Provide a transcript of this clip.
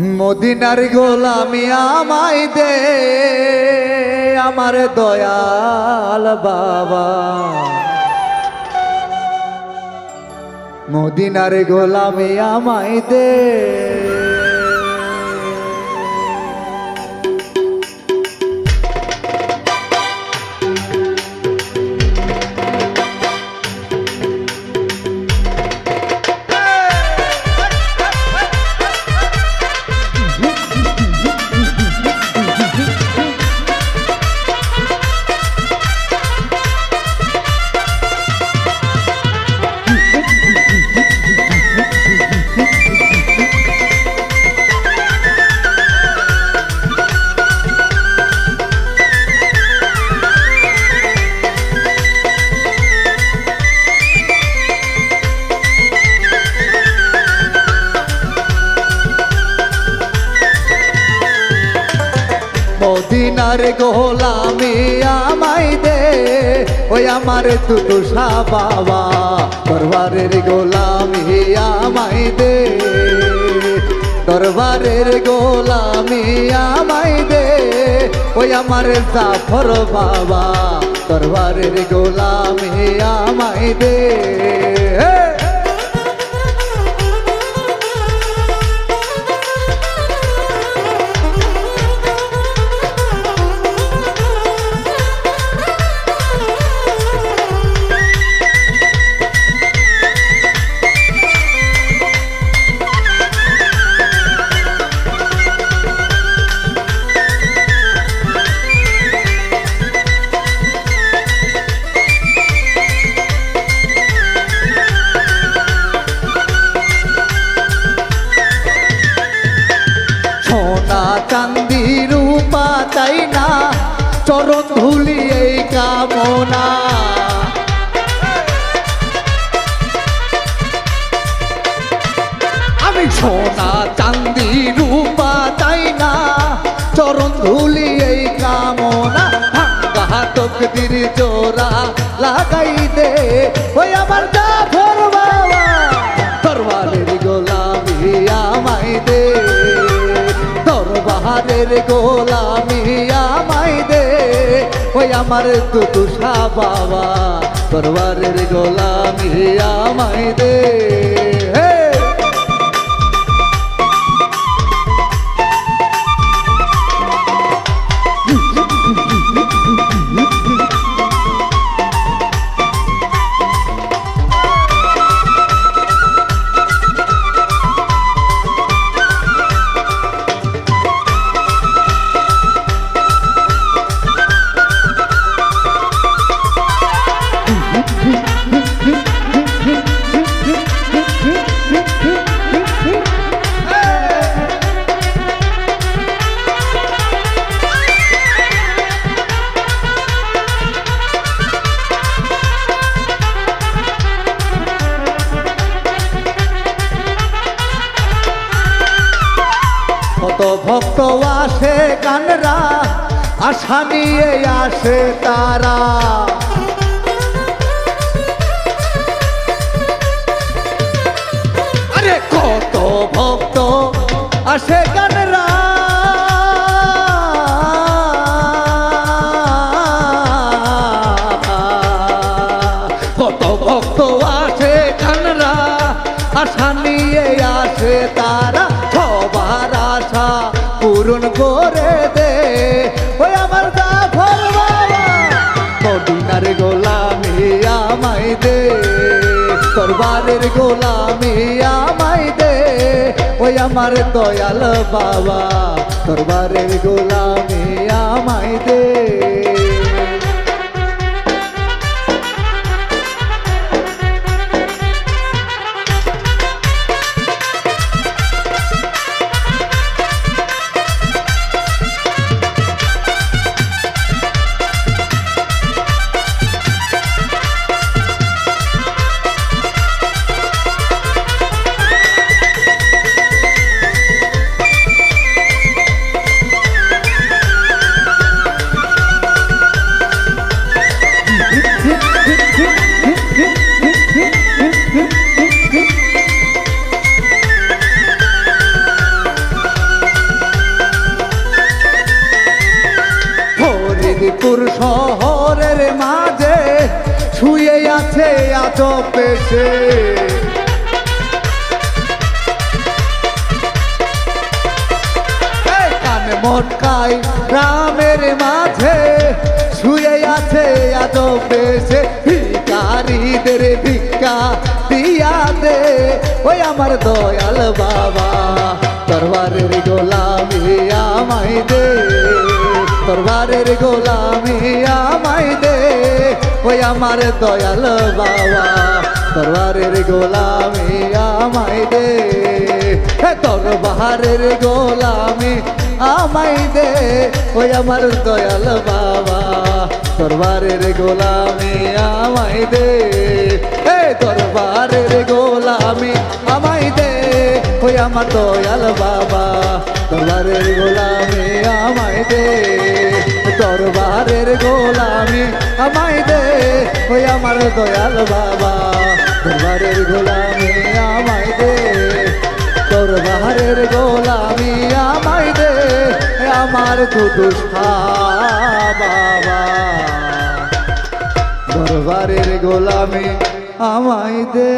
মদিনার গোলামি আমায় দে আমার দয়াল বাবা। মদিনার গোলামি আমায় দে। মদিনার গোলামি আমায় দে। ওই আমার তুলসা বাবা, দরবারের গোলামি আমায় দে। দরবারের গোলামি আমায় দে। ওই আমার জাফর বাবা, দরবারের গোলামি আমায় দে। চান্দি রূপা চাই না? চরণ ধুলি এই কামনা। আমি সোনা চান্দি রূপা চাই না? চরণ ধুলি এই কামনা। ভাঙ্গা তকদির জোড়া, লাগাই দে। ওই আমার জাফর দরবারের গোলামি আমায় দে ওই আমার তুতুষা বাবা তরবারের গোলামি আমায় দে হে! ভক্ত আসে গানরা আশা আসে তারা। করে দে। ওই আমার জাফর বাবা, মদিনার গোলামি আমায় দে। দরবারের গোলামি আমায় দে। ওই আমার দয়াল বাবা, দরবারের গোলামি আমায় দে। মেদিনীপুর শহরের মাঝে শুয়ে আছে আজ পেশে কান মটকায় গ্রামের মাঝে শুয়ে আছে এত পেশে ভিকারীদের ভিক্ষা দিয়া দে ওই আমার দয়াল বাবা। তরবারের গোলামি আমায় দে। তরবারের গোলামি আমাই দে। ওই আমার দয়াল বাবা তরবারের গোলামি আমাই দে। হে তরবারের গোলামি আমাই দে। ওই আমার দয়াল বাবা তরবারের গোলামি আমাই দে। দরবারের গোলামি আমাই দে। ওই আমার দয়াল বাবা, দরবারের গোলামি আমায় দে। দরবারের গোলামি আমায় দে, ওই আমার দয়াল বাবা। দরবারের গোলামি আমায় দে, দরবারের গোলামি আমায় দে আমার দুদুষা বাবা। দরবারের গোলামি আমায় দে।